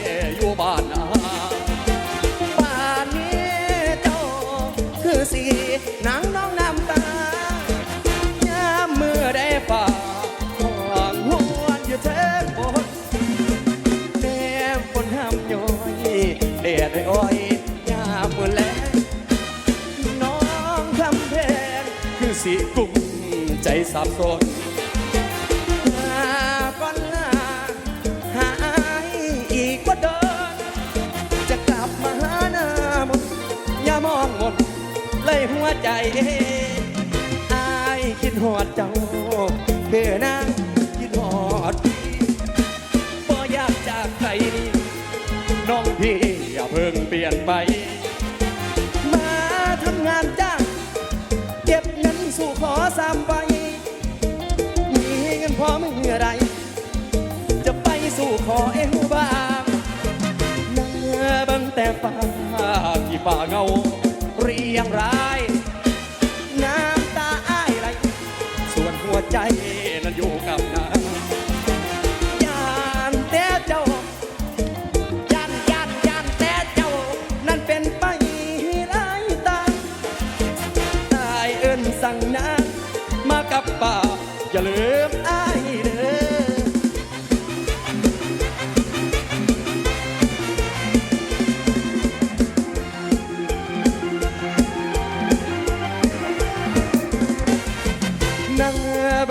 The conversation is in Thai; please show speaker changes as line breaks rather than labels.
แม่อยู่บ้านนาบ้านนี้เจ้าคือสีนังน้องน้ำตายามมือได้ป่าควางหวนอยู่เทิงบนแนมบนห้ามย้อยเด็ดอ้อยยามมือแลงน้องคำเพลงคือสีกุ้งใจสับสน มองหมด เลยหัวใจอายคิดหอดเจ้าเคือนางคิดหอดพี่บ่อยากจากใครน้องพี่อย่าเพิ่งเปลี่ยนไป มาทำงานจ้างเก็บเงินสู่ขอสามใบมีเงินพอเมื่อไรจะไปสู่ขอเอง ที่ป่าเงา เรียงราย น้ำตาอ้ายไหลส่วนหัวใจนั้นอยู่กับนางยานแต่เจ้ายันยันยันแต่เจ้า นั่นเป็นไปหลายตาตายเอิ้นสั่งนานมากับป่าอย่าลืม